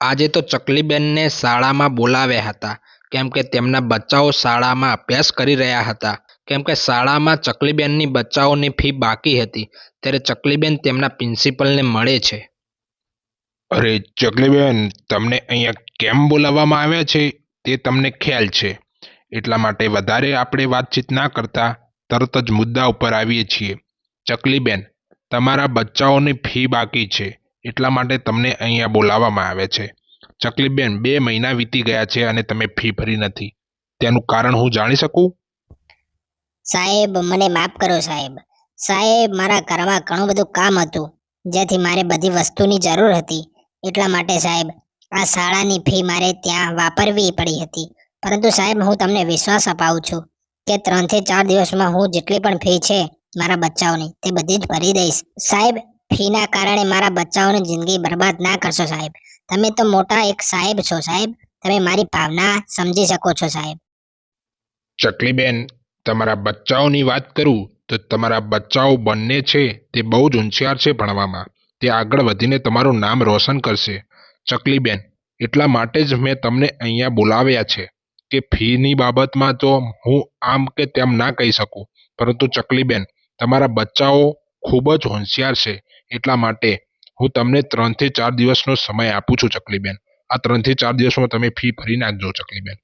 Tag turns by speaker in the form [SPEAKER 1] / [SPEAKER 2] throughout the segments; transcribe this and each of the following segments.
[SPEAKER 1] આજે તો ચકલીબેનને શાળામાં બોલાવ્યા હતા. કેમ કે તેમના બચ્ચાઓ શાળામાં અભ્યાસ કરી રહ્યા હતા. કેમ કે શાળામાં ચકલીબેનની બચ્ચાઓની ફી બાકી હતી. ત્યારે ચકલીબેન તેમના પ્રિન્સિપલને મળે છે.
[SPEAKER 2] અરે ચકલીબેન, તમને અહીંયા કેમ બોલાવવામાં આવ્યા છે તે તમને ખ્યાલ છે. એટલા માટે વધારે આપણે વાતચીત ના કરતા તરત જ મુદ્દા ઉપર આવીએ છીએ. ચકલીબેન, તમારા બચ્ચાઓની ફી બાકી છે. એટલા માટે તમને અહીંયા બોલાવવામાં આવે છે. ચકલીબેન, બે મહિના વીતી ગયા છે અને તમે ફી ભરી નથી. તેનું કારણ હું જાણી શકું?
[SPEAKER 3] સાહેબ, મને માફ કરો સાહેબ. સાહેબ, મારા ઘરમાં ઘણું બધું કામ હતું, જેથી મારે બધી વસ્તુની જરૂર હતી. એટલા માટે સાહેબ, આ શાળાની ફી મારે ત્યાં વાપરવી પડી હતી. પરંતુ સાહેબ, હું તમને વિશ્વાસ અપાવું છું કે ત્રણથી ચાર દિવસમાં હું જેટલી પણ ફી છે મારા બચ્ચાઓની, તે બધી જ ભરી દઈશ. સાહેબ ફીના કારણે મારા બચ્ચાઓની જિંદગી બરબાદ ના કરશો સાહેબ. તમે તો મોટા એક સાહેબ છો સાહેબ. તમે મારી ભાવના સમજી શકો છો સાહેબ.
[SPEAKER 2] ચકલીબેન, તમારા બચ્ચાઓની વાત કરું તો તમારા બચ્ચાઓ બંને છે તે બહુ જ હોશિયાર છે ભણવામાં. તે આગળ વધીને તમારું નામ રોશન કરશે. ચકલીબેન, એટલા માટે જ મેં તમને અહીંયા બોલાવ્યા છે કે ફીની બાબતમાં તો હું આમ કે તેમ ના કહી શકું. પરંતુ ચકલીબેન, તમારા બચ્ચાઓ ખૂબ જ હોશિયાર છે. એટલા માટે હું તમને ત્રણથી ચાર દિવસનો સમય આપું છું ચકલીબેન. આ ત્રણથી ચાર દિવસમાં તમે ફી ભરી નાખજો ચકલીબેન.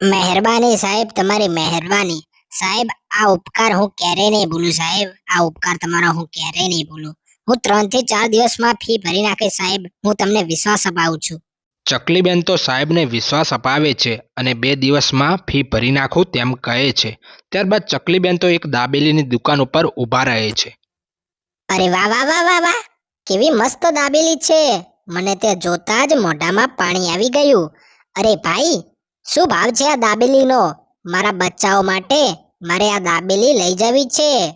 [SPEAKER 3] મહેરબાની સાહેબ તમારી મહેરબાની. સાહેબ આ ઉપકાર હું ક્યારેય નહીં ભૂલું સાહેબ. આ ઉપકાર તમારો હું ક્યારેય નહીં ભૂલું. હું ત્રણથી ચાર દિવસમાં ફી ભરી નાખે સાહેબ. હું તમને વિશ્વાસ અપાવું છું.
[SPEAKER 1] ચકલીબેન તો સાહેબને વિશ્વાસ અપાવે છે અને બે દિવસમાં ફી ભરી નાખું તેમ કહે છે. ત્યારબાદ ચકલીબેન તો એક દાબેલીની દુકાન ઉપર ઊભા રહે છે.
[SPEAKER 3] અરે વાહ વાહ વાહ વાહ વાહ. કેવી મસ્ત દાબેલી છે. મને તે જોતા જ મોઢામાં પાણી આવી ગયું. અરે ભાઈ, શું ભાવ છે આ દાબેલીનો? મારા બચ્ચાઓ માટે મારે આ દાબેલી લઈ જવી છે.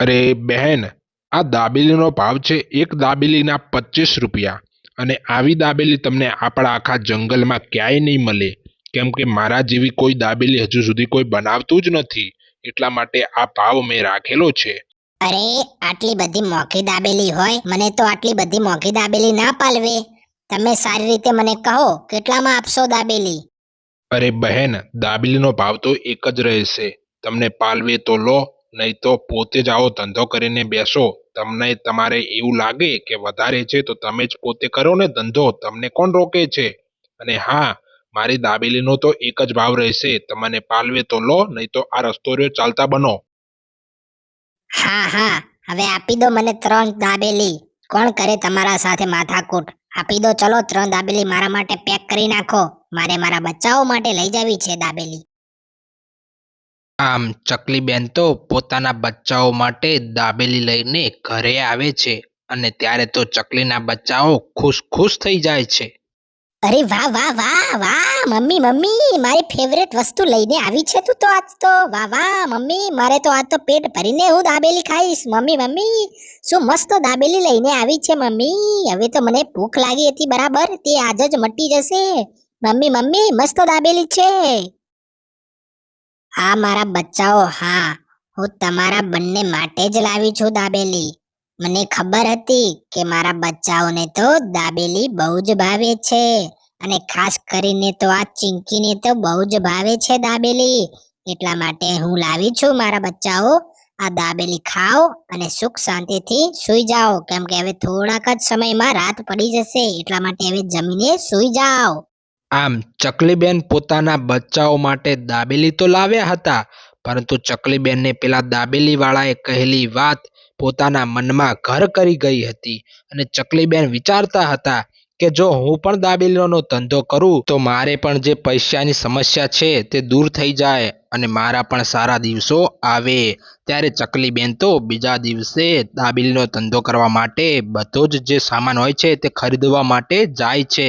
[SPEAKER 2] અરે બહેન, આ દાબેલીનો ભાવ છે એક દાબેલીના પચીસ રૂપિયા. અને આવી દાબેલી તમને આપણા આખા જંગલમાં ક્યાંય નહીં મળે. કેમ કે મારા જેવી કોઈ દાબેલી હજુ સુધી કોઈ બનાવતું જ નથી. એટલા માટે આ ભાવ મેં રાખેલો છે.
[SPEAKER 3] અરે, આટલી બધી મોંઘી દાબેલી હોય, મને તો આટલી બધી મોંઘી દાબેલી ના પાલવે. તમે સારી રીતે મને કહો, કેટલામાં આપશો દાબેલી?
[SPEAKER 2] અરે બહેન, દાબેલીનો ભાવ તો એક જ રહેશે. તમને પાલવે તો લો, નહીં તો પોતે જ આવો ધંધો કરીને બેસો. તમને તમારે એવું લાગે કે વધારે છે તો તમે જ પોતે કરો ને ધંધો, તમને કોણ રોકે છે? અને હા, મારી દાબેલીનો તો એક જ ભાવ રહેશે. તમને પાલવે તો લો, નહીં તો આ રસ્તો રહ્યો ચાલતા બનો.
[SPEAKER 3] હા હા. હવે આપી દો મને ત્રણ દાબેલી. કોણ કરે તમારા સાથે માથાકૂટ? આપી દો, ચલો, ત્રણ દાબેલી મારા માટે પેક કરી નાખો. મારે મારા બચ્ચાઓ માટે લઈ જવી છે દાબેલી.
[SPEAKER 1] આમ ચકલીબેન તો પોતાના બચ્ચાઓ માટે દાબેલી લઈને ઘરે આવે છે અને ત્યારે તો ચકલીના બચ્ચાઓ ખુશ ખુશ થઈ જાય છે.
[SPEAKER 3] અરે વાહ વાહ વાહ વાહ, મમ્મી મમ્મી, મારી ફેવરેટ વસ્તુ લઈને આવી છે તું તો આજ તો. વાહ વાહ, મમ્મી, મારે તો આજ તો પેટ ભરીને હું દાબેલી ખાઈશ. મમ્મી મમ્મી, શું મસ્ત દાબેલી લઈને આવી છે મમ્મી. હવે તો મને ભૂખ લાગી હતી બરાબર, તે આજ જ મટી જશે. મમ્મી મમ્મી, મસ્ત દાબેલી છે. હા, મારા બચ્ચાઓ, હા, હું તમારા બંને માટે જ લાવી છું દાબેલી. મને ખબર હતી કે મારા બચ્ચાઓને તો દાબેલી બહુ જ ભાવે છે. અને ખાસ કરીને તો આ ચિંકીને તો બહુ જ ભાવે છે દાબેલી. એટલા માટે હું લાવી છું મારા બચ્ચાઓ. આ દાબેલી ખાઓ અને સુખ શાંતિથી સૂઈ જાઓ. કેમ કે હવે થોડાક જ સમયમાં રાત પડી જશે. એટલા માટે હવે જમીને સૂઈ જાઓ.
[SPEAKER 1] આમ ચકલીબેન પોતાના બચ્ચાઓ માટે દાબેલી તો લાવ્યા હતા. પરંતુ ચકલીબેનને પેલા દાબેલીવાળાએ કહેલી વાત પોતાના મનમાં ઘર કરી ગઈ હતી. અને ચકલીબેન વિચારતા હતા કે જો હું પણ દાબેલીનો ધંધો કરું, તો મારે પણ જે પૈસાની સમસ્યા છે તે દૂર થઈ જાય અને મારા પણ સારા દિવસો આવે. ત્યારે ચકલીબેન તો બીજા દિવસે દાબેલીનો ધંધો કરવા માટે બધો જ જે સામાન હોય છે તે ખરીદવા માટે જાય છે.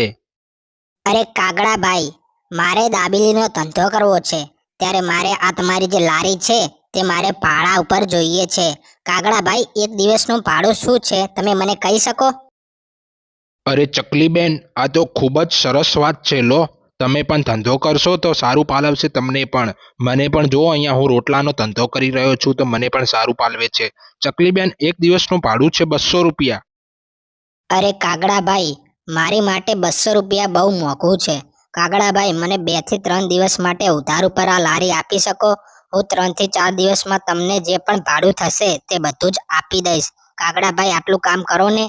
[SPEAKER 3] અરે કાગડા ભાઈ મારે દાબેલીનો ધંધો કરવો છે. ત્યારે મારે આ તમારી જે લારી છે તે મારે ભાડા ઉપર જોઈએ છે. કાગડાભાઈ એક દિવસનું ભાડું શું છે? તમે મને કહી શકો?
[SPEAKER 2] અરે ચકલીબેન આ તો ખૂબ જ સરસ વાત છે લો. તમે પણ ધંધો કરશો તો સારું પાલવશે તમને પણ. મને પણ જો અહીંયા હું રોટલાનો ધંધો કરી રહ્યો છું તો મને પણ સારું પાલવે છે. ચકલીબેન એક દિવસનું ભાડું છે બસો રૂપિયા.
[SPEAKER 3] અરે કાગડાભાઈ મારી માટે બસો રૂપિયા બહુ મોંઘું છે. કાગડાભાઈ મને બેથી ત્રણ દિવસ માટે ઉધાર ઉપર આ લારી આપી શકો? હું ત્રણથી ચાર દિવસમાં તમને જે પણ ભાડું થશે તે બધું જ આપી દઈશ. કાગડાભાઈ, આટલું કામ કરો ને.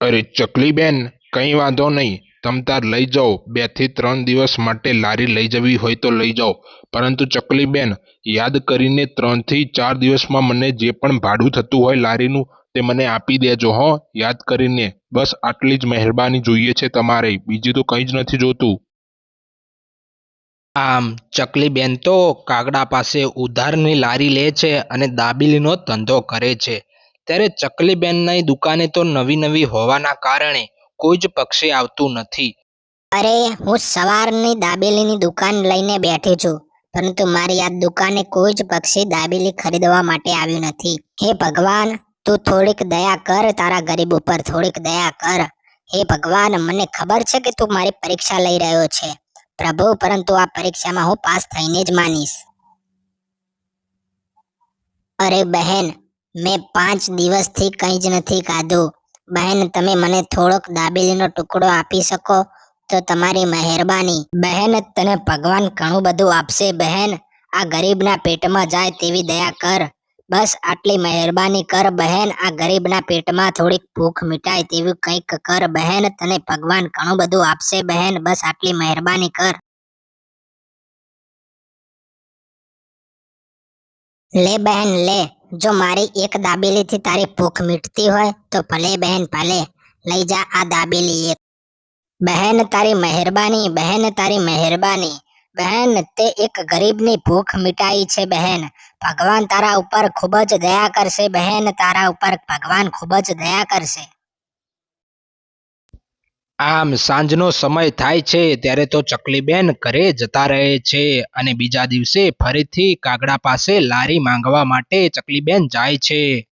[SPEAKER 2] અરે ચકલી બેન કંઈ વાંધો નહીં. તમ તાર લઈ જાઓ. બેથી ત્રણ દિવસ માટે લારી લઈ જવી હોય તો લઈ જાઓ. પરંતુ ચકલી બેન યાદ કરીને ત્રણથી ચાર દિવસમાં મને જે પણ ભાડું થતું હોય લારીનું તે મને આપી દેજો, હો. યાદ કરીને. બસ આટલી જ મહેરબાની જોઈએ છે તમારે. બીજું તો કંઈ જ નથી જોતું.
[SPEAKER 1] આમ ચકલીબેન તો કાગડા પાસે ઉધારની લારી લે છે અને દાબેલીનો ધંધો કરે છે. ત્યારે ચકલીબેનની દુકાને તો નવી નવી હોવાના કારણે કોઈ જ પક્ષી આવતું નથી.
[SPEAKER 3] અરે, હું સવારની દાબેલીની દુકાન લઈને બેઠી છું, પરંતુ મારી આ દુકાને કોઈ જ પક્ષી દાબેલી ખરીદવા માટે આવ્યું નથી. હે ભગવાન, તું થોડીક દયા કર, તારા ગરીબ ઉપર થોડીક દયા કર. હે ભગવાન, મને ખબર છે કે તું મારી પરીક્ષા લઈ રહ્યો છે. પ્રભુ, પરંતુ આ પરીક્ષામાં હું પાસ થઈને જ માનીશ. અરે બહેન, મેં પાંચ દિવસથી કંઈ જ નથી ખાધું. બહેન, તમે મને થોડોક દાબેલીનો ટુકડો આપી શકો? તો તમારી મહેરબાની. બહેન, તને ભગવાન ઘણું બધું આપશે, બહેન. આ ગરીબના પેટમાં જાય તેવી દયા કર. બસ આટલી મહેરબાની કર બહેન આ ગરીબના પેટમાં થોડીક ભૂખ મિટાય તેવું કંઈક કર બહેન તને ભગવાન ઘણું બધું આપશે બહેન બસ આટલી મહેરબાની કર લે બહેન લે જો મારી એક દાબેલીથી તારી ભૂખ મીટતી હોય તો ભલે બહેન ભલે લઈ જા આ દાબેલી એક બહેન તારી મહેરબાની બહેન તારી મહેરબાની બહેન, તે એક ગરીબની ભૂખ મિટાઈ છે, બહેન. ભગવાન તારા ઉપર ખૂબ જ દયા કરશે, બહેન. તારા ઉપર ભગવાન ખૂબ જ દયા કરશે.
[SPEAKER 1] આમ સાંજનો સમય થાય છે, ત્યારે તો ચકલીબેન ઘરે જતા રહે છે અને બીજા દિવસે ફરીથી કાગડા પાસે લારી માંગવા માટે ચકલીબેન જાય છે.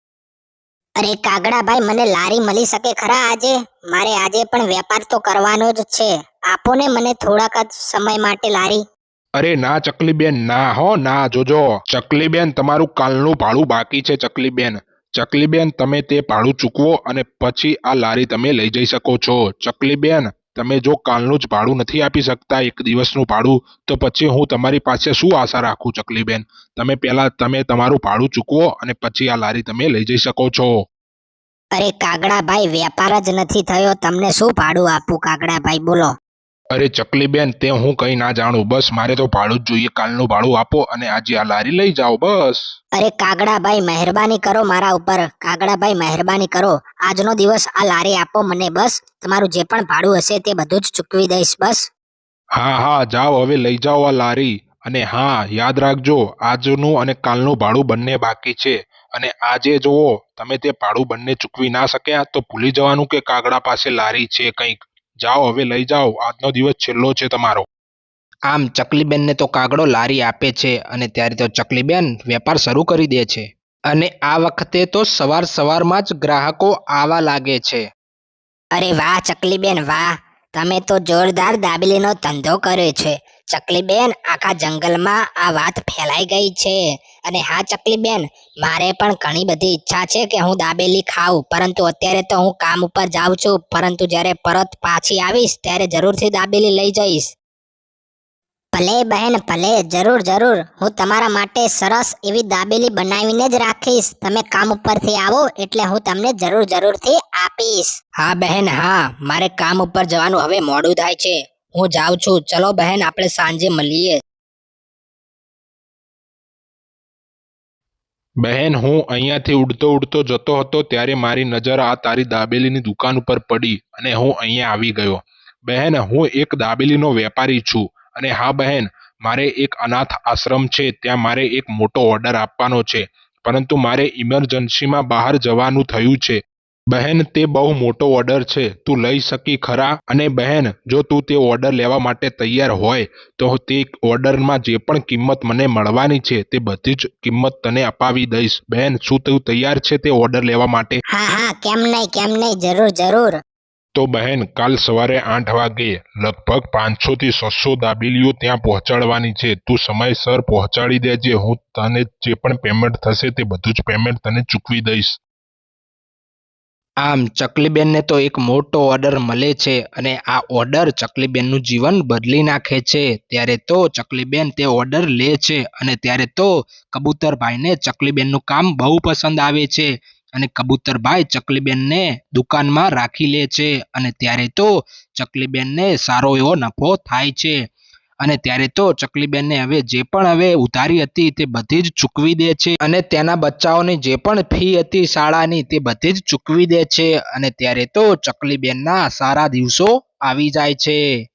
[SPEAKER 3] અરે કાગડાભાઈ, મને લારી મળી શકે ખરા આજે? મારે આજે પણ વેપાર તો કરવાનો જ છે. આપો ને મને થોડાક જ સમય માટે લારી.
[SPEAKER 2] અરે ના, ચકલીબેન, ના હો, ના, જોજો. ચકલીબેન, તમારું કાલનું ભાડું બાકી છે, ચકલીબેન. ચકલીબેન, તમે તે ભાડું ચૂકવો અને પછી આ લારી તમે લઈ જઈ શકો છો. ચકલી બેન તમે જો કાલનું જ ભાડું નથી આપી શકતા, એક દિવસનું ભાડું, તો પછી હું તમારી પાસે શું આશા રાખું, ચકલીબેન? તમે પહેલા તમે તમારું ભાડું ચૂકવો અને પછી આ લારી તમે લઈ જઈ શકો છો.
[SPEAKER 3] અરે કાગડાભાઈ, વેપાર જ નથી થયો. તમને શું ભાડું આપું? કાગડાભાઈ, બોલો.
[SPEAKER 2] અરે ચકલી બેન તે હું કઈ ના જાણું. બસ મારે તો ભાડું જ જોઈએ. કાલનું ભાડું આપો અને આજે આ લારી લઈ જાઓ બસ.
[SPEAKER 3] અરે કાગડાભાઈ મહેરબાની કરો મારા ઉપર. કાગડાભાઈ મહેરબાની કરો. આજનો દિવસ આ લારી આપો મને બસ. તમારું જે પણ ભાડું હશે તે બધું જ ચૂકવી દઈશ બસ.
[SPEAKER 2] હા હા જાઓ હવે લઈ જાઓ આ લારી. અને હા યાદ રાખજો આજનું અને કાલનું ભાડું બંને બાકી છે. અને આજે જુઓ તમે તે ભાડું બંને ચૂકવી ના શક્યા? તો ભૂલી જવાનું કે કાગડા પાસે લારી છે કંઈક. જાઓ હવે લઈ જાઓ. આજનો દિવસ છેલ્લો છે તમારો.
[SPEAKER 1] આમ ચકલીબેનને તો કાગડો લારી આપે છે અને ત્યારે તો ચકલીબેન વેપાર શરૂ કરી દે છે. અને આ વખતે તો સવાર સવારમાં જ ગ્રાહકો આવા લાગે છે.
[SPEAKER 3] અરે વાહ ચકલીબેન વાહ. તમે તો જોરદાર દાબેલીનો ધંધો કર્યો છે. ચકલીબેન આખા જંગલમાં આ વાત ફેલાઈ ગઈ છે. અને હા ચકલી બેન મારે પણ ઘણી બધી ઈચ્છા છે કે હું દાબેલી ખાઉં, પરંતુ અત્યારે તો હું કામ ઉપર જાઉં છું. પરંતુ જ્યારે પરત પાછી આવીશ, ત્યારે જરૂરથી દાબેલી લઈ જઈશ. ભલે બહેન, ભલે, જરૂર જરૂર. હું તમારા માટે સરસ એવી દાબેલી બનાવીને જ રાખીશ. તમે કામ ઉપરથી આવો, એટલે હું તમને જરૂર, જરૂરથી આપીશ. હા, બહેન, હા. મારે કામ ઉપર જવાનું હવે મોડું થાય છે. હું જાઉં છું. ચલો બહેન, આપણે સાંજે મળીએ.
[SPEAKER 2] બહેન, હું અહીંયાથી ઉડતો ઉડતો જતો હતો ત્યારે મારી નજર આ તારી દાબેલીની દુકાન ઉપર પડી અને હું અહીંયા આવી ગયો. બહેન, હું એક દાબેલીનો વેપારી છું અને હા બહેન, મારે એક અનાથ આશ્રમ છે, ત્યાં મારે એક મોટો ઓર્ડર આપવાનો છે, પરંતુ મારે ઇમરજન્સીમાં બહાર જવાનું થયું છે. બહેન તે બહુ મોટો ઓર્ડર છે. તું લઈ શકી ખરા? અને બહેન જો તું તે ઓર્ડર લેવા માટે તૈયાર હોય તો તે ઓર્ડરમાં જે પણ કિંમત મને મળવાની છે તે બધી જ કિંમત તને અપાવી દઈશ. બહેન શું તું તૈયાર છે તે ઓર્ડર લેવા માટે?
[SPEAKER 3] હા હા કેમ નહીં કેમ નહીં જરૂર જરૂર.
[SPEAKER 2] તો બહેન કાલ સવારે આઠ વાગે લગભગ પાંચસો થી છસો દાબેલીઓ ત્યાં પહોંચાડવાની છે. તું સમયસર પહોંચાડી દેજે હું તને જે પણ પેમેન્ટ થશે તે બધું જ પેમેન્ટ તને ચૂકવી દઈશ.
[SPEAKER 1] આમ ચકલીબેનને તો એક મોટો ઓર્ડર મળે છે અને આ ઓર્ડર ચકલીબેનનું જીવન બદલી નાખે છે. ત્યારે તો ચકલીબેન તે ઓર્ડર લે છે અને ત્યારે તો કબૂતરભાઈને ચકલીબેનનું કામ બહુ પસંદ આવે છે અને કબૂતરભાઈ ચકલીબેનને દુકાનમાં રાખી લે છે અને ત્યારે તો ચકલીબેનને સારો એવો નફો થાય છે. અને ત્યારે તો ચકલીબેનને હવે જે પણ હવે ઉધારી હતી તે બધી જ ચૂકવી દે છે અને તેના બચ્ચાઓની જે પણ ફી હતી શાળાની તે બધી જ ચૂકવી દે છે અને ત્યારે તો ચકલીબેનના સારા દિવસો આવી જાય છે.